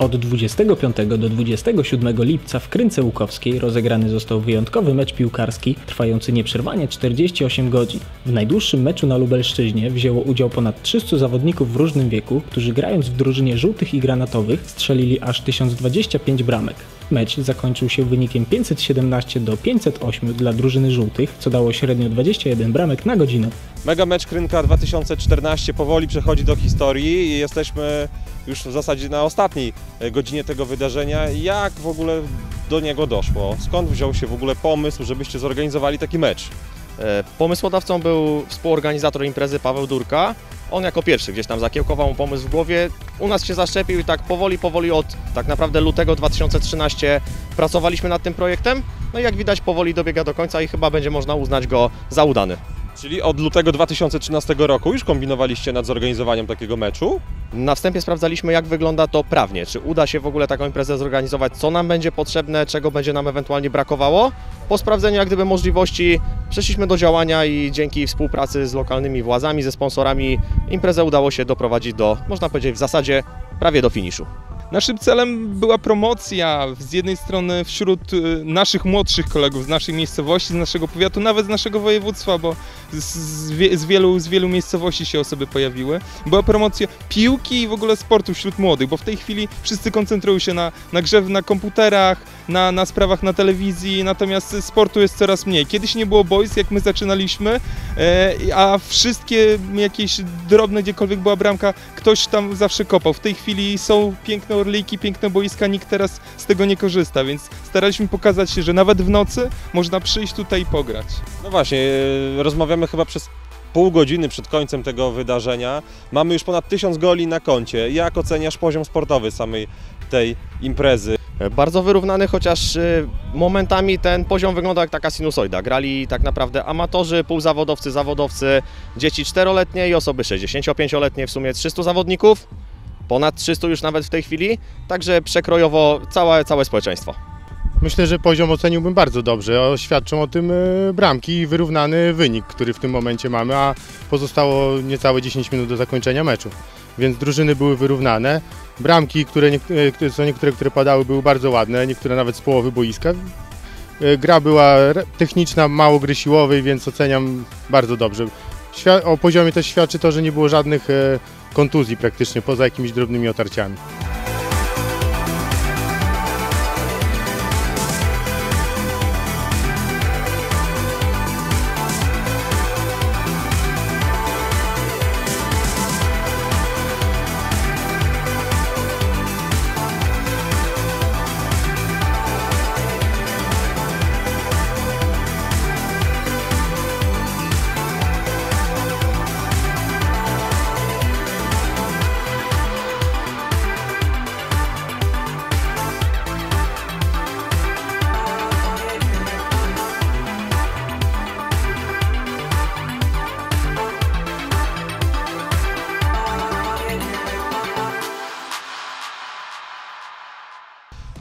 Od 25 do 27 lipca w Krynce Łukowskiej rozegrany został wyjątkowy mecz piłkarski trwający nieprzerwanie 48 godzin. W najdłuższym meczu na Lubelszczyźnie wzięło udział ponad 300 zawodników w różnym wieku, którzy grając w drużynie żółtych i granatowych strzelili aż 1025 bramek. Mecz zakończył się wynikiem 517 do 508 dla drużyny żółtych, co dało średnio 21 bramek na godzinę. Mega mecz Krynka 2014 powoli przechodzi do historii i jesteśmy już w zasadzie na ostatniej e, godzinie tego wydarzenia. Jak w ogóle do niego doszło? Skąd wziął się w ogóle pomysł, żebyście zorganizowali taki mecz? E, Pomysłodawcą był współorganizator imprezy Paweł Durka. On jako pierwszy gdzieś tam zakiełkował mu pomysł w głowie. U nas się zaszczepił i tak powoli, powoli od tak naprawdę lutego 2013 pracowaliśmy nad tym projektem. No i jak widać powoli dobiega do końca i chyba będzie można uznać go za udany. Czyli od lutego 2013 roku już kombinowaliście nad zorganizowaniem takiego meczu? Na wstępie sprawdzaliśmy jak wygląda to prawnie, czy uda się w ogóle taką imprezę zorganizować, co nam będzie potrzebne, czego będzie nam ewentualnie brakowało. Po sprawdzeniu jak gdyby możliwości przeszliśmy do działania i dzięki współpracy z lokalnymi władzami, ze sponsorami imprezę udało się doprowadzić do, można powiedzieć w zasadzie prawie do finiszu. Naszym celem była promocja z jednej strony wśród y, naszych młodszych kolegów z naszej miejscowości, z naszego powiatu, nawet z naszego województwa, bo z, z, wie- z, wielu, z wielu miejscowości się osoby pojawiły. Była promocja piłki i w ogóle sportu wśród młodych, bo w tej chwili wszyscy koncentrują się na, na grze na komputerach, na, na sprawach na telewizji, natomiast sportu jest coraz mniej. Kiedyś nie było boys, jak my zaczynaliśmy, e, a wszystkie jakieś drobne, gdziekolwiek była bramka, ktoś tam zawsze kopał. W tej chwili są piękne orliki, piękne boiska, nikt teraz z tego nie korzysta, więc staraliśmy pokazać się, że nawet w nocy można przyjść tutaj i pograć. No właśnie, e, rozmawiamy chyba przez pół godziny przed końcem tego wydarzenia. Mamy już ponad 1000 goli na koncie. Jak oceniasz poziom sportowy samej tej imprezy? E, Bardzo wyrównany, chociaż y, momentami ten poziom wygląda jak taka sinusoida. Grali tak naprawdę amatorzy, półzawodowcy, zawodowcy, dzieci czteroletnie i osoby 65-letnie, w sumie 300 zawodników, ponad 300 już nawet w tej chwili, także przekrojowo całe, całe społeczeństwo. Myślę, że poziom oceniłbym bardzo dobrze. Świadczą o tym e, bramki i wyrównany wynik, który w tym momencie mamy, a pozostało niecałe 10 minut do zakończenia meczu. Więc drużyny były wyrównane. Bramki, które niek- e, niektóre, które padały, były bardzo ładne, niektóre nawet z połowy boiska. E, Gra była techniczna, mało gry siłowej, więc oceniam bardzo dobrze. O poziomie też świadczy to, że nie było żadnych kontuzji praktycznie, poza jakimiś drobnymi otarciami.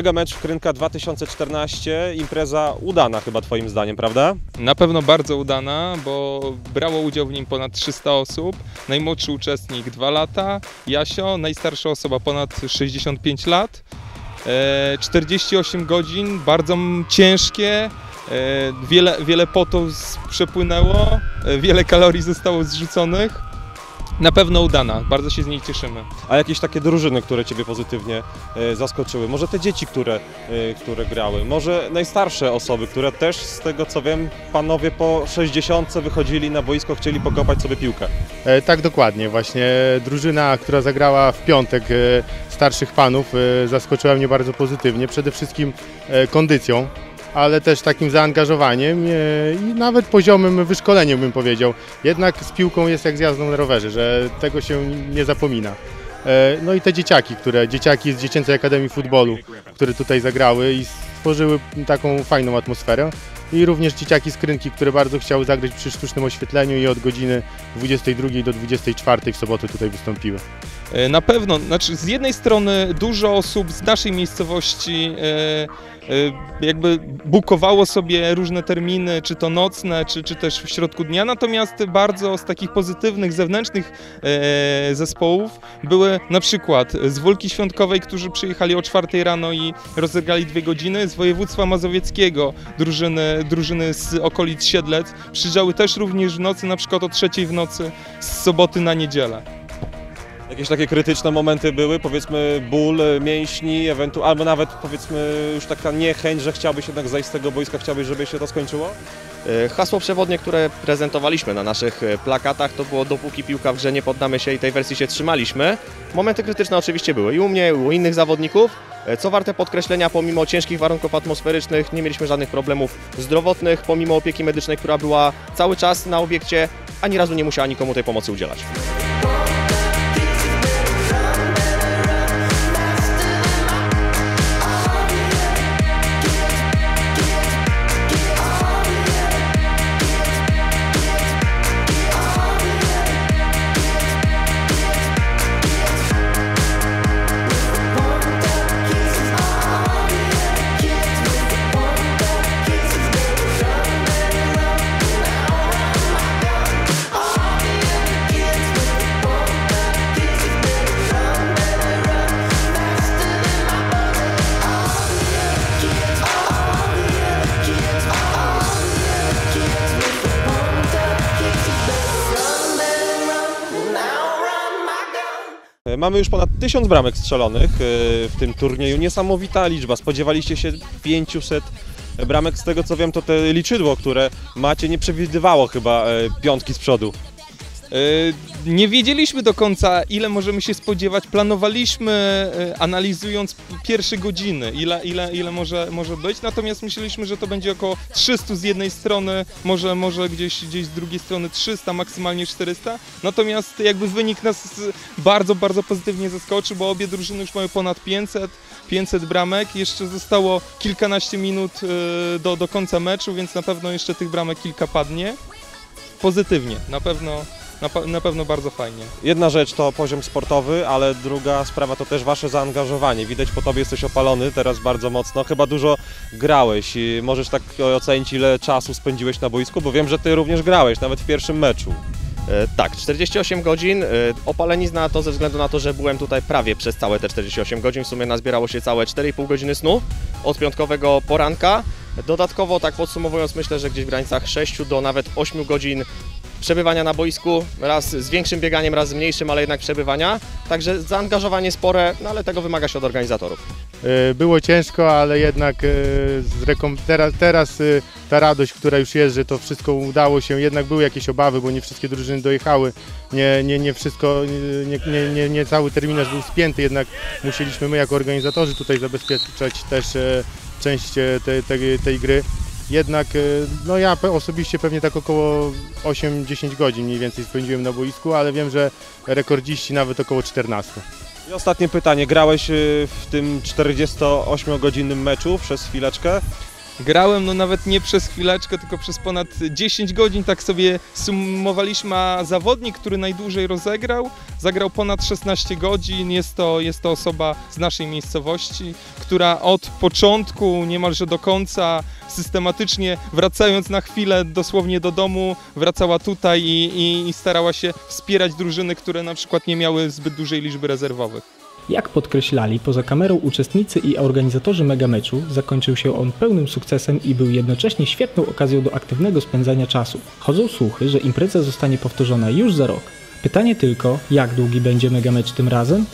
Mega mecz Krynka 2014, impreza udana chyba Twoim zdaniem, prawda? Na pewno bardzo udana, bo brało udział w nim ponad 300 osób. Najmłodszy uczestnik 2 lata, Jasio, najstarsza osoba ponad 65 lat. E, 48 godzin, bardzo ciężkie, e, wiele, wiele potu z- przepłynęło, e, wiele kalorii zostało zrzuconych. Na pewno udana, bardzo się z niej cieszymy. A jakieś takie drużyny, które Ciebie pozytywnie e, zaskoczyły? Może te dzieci, które, e, które grały? Może najstarsze osoby, które też z tego co wiem, panowie po 60 wychodzili na boisko, chcieli pokopać sobie piłkę. E, Tak, dokładnie. Właśnie drużyna, która zagrała w piątek e, starszych panów, e, zaskoczyła mnie bardzo pozytywnie. Przede wszystkim e, kondycją, ale też takim zaangażowaniem e, i nawet poziomem wyszkoleniem, bym powiedział. Jednak z piłką jest jak z jazdą na rowerze, że tego się nie zapomina. E, No i te dzieciaki, które, dzieciaki z Dziecięcej Akademii Futbolu, które tutaj zagrały i stworzyły taką fajną atmosferę. I również dzieciaki z Krynki, które bardzo chciały zagrać przy sztucznym oświetleniu i od godziny 22 do 24 w sobotę tutaj wystąpiły. E, Na pewno, znaczy z jednej strony dużo osób z naszej miejscowości e, e, jakby bukowało sobie różne terminy, czy to nocne, czy, czy też w środku dnia, natomiast bardzo z takich pozytywnych, zewnętrznych zespołów były na przykład z Wólki Świątkowej, którzy przyjechali o 4 rano i rozegrali dwie godziny, z województwa mazowieckiego drużyny, drużyny z okolic Siedlec przyjeżdżały też również w nocy, na przykład o trzeciej w nocy z soboty na niedzielę. Jakieś takie krytyczne momenty były, powiedzmy ból e, mięśni, ewentu- albo nawet powiedzmy już taka niechęć, że chciałbyś jednak zejść z tego boiska, chciałbyś, żeby się to skończyło? E, Hasło przewodnie, które prezentowaliśmy na naszych e, plakatach, to było dopóki piłka w grze nie poddamy się i tej wersji się trzymaliśmy. Momenty krytyczne oczywiście były i u mnie, i u innych zawodników. Co warte podkreślenia, pomimo ciężkich warunków atmosferycznych nie mieliśmy żadnych problemów zdrowotnych, pomimo opieki medycznej, która była cały czas na obiekcie, ani razu nie musiała nikomu tej pomocy udzielać. Mamy już ponad 1000 bramek strzelonych e, w tym turnieju. Niesamowita liczba. Spodziewaliście się 500 bramek. Z tego co wiem, to te liczydło, które macie, nie przewidywało chyba e, piątki z przodu. E, Nie wiedzieliśmy do końca, ile możemy się spodziewać. Planowaliśmy, e, analizując pierwsze godziny, ile, ile, ile może, może być. Natomiast myśleliśmy, że to będzie około 300 z jednej strony, może, może gdzieś, gdzieś z drugiej strony 300, maksymalnie 400. Natomiast jakby wynik nas bardzo, bardzo pozytywnie zaskoczył, bo obie drużyny już mają ponad 500, 500 bramek. Jeszcze zostało kilkanaście minut e, do, do końca meczu, więc na pewno jeszcze tych bramek kilka padnie. Pozytywnie, na pewno, na, na pewno bardzo fajnie. Jedna rzecz to poziom sportowy, ale druga sprawa to też wasze zaangażowanie. Widać po tobie jesteś opalony teraz bardzo mocno. Chyba dużo grałeś. I Możesz tak ocenić, ile czasu spędziłeś na boisku, bo wiem, że ty również grałeś, nawet w pierwszym meczu. E, Tak, 48 godzin. e, Opalenizna to ze względu na to, że byłem tutaj prawie przez całe te 48 godzin. W sumie nazbierało się całe 4,5 godziny snu od piątkowego poranka. Dodatkowo, tak podsumowując, myślę, że gdzieś w granicach 6 do nawet 8 godzin przebywania na boisku, raz z większym bieganiem, raz z mniejszym, ale jednak przebywania. Także zaangażowanie spore, no ale tego wymaga się od organizatorów. E, Było ciężko, ale jednak e, teraz, teraz e, ta radość, która już jest, że to wszystko udało się, jednak były jakieś obawy, bo nie wszystkie drużyny dojechały, nie, nie, nie wszystko, nie, nie, nie, nie cały terminarz był spięty, jednak musieliśmy my jako organizatorzy tutaj zabezpieczać też część tej, tej, tej gry. Jednak e, no ja osobiście pewnie tak około 8-10 godzin mniej więcej spędziłem na boisku, ale wiem, że rekordziści nawet około 14. I ostatnie pytanie. Grałeś y, w tym 48-godzinnym meczu przez chwileczkę. Grałem no nawet nie przez chwileczkę, tylko przez ponad 10 godzin, tak sobie sumowaliśmy, a zawodnik, który najdłużej rozegrał, zagrał ponad 16 godzin. Jest to, jest to osoba z naszej miejscowości, która od początku niemalże do końca systematycznie wracając na chwilę dosłownie do domu, wracała tutaj i, i, i starała się wspierać drużyny, które na przykład nie miały zbyt dużej liczby rezerwowych. Jak podkreślali, poza kamerą uczestnicy i organizatorzy megameczu zakończył się on pełnym sukcesem i był jednocześnie świetną okazją do aktywnego spędzania czasu. Chodzą słuchy, że impreza zostanie powtórzona już za rok. Pytanie tylko, jak długi będzie megamecz tym razem?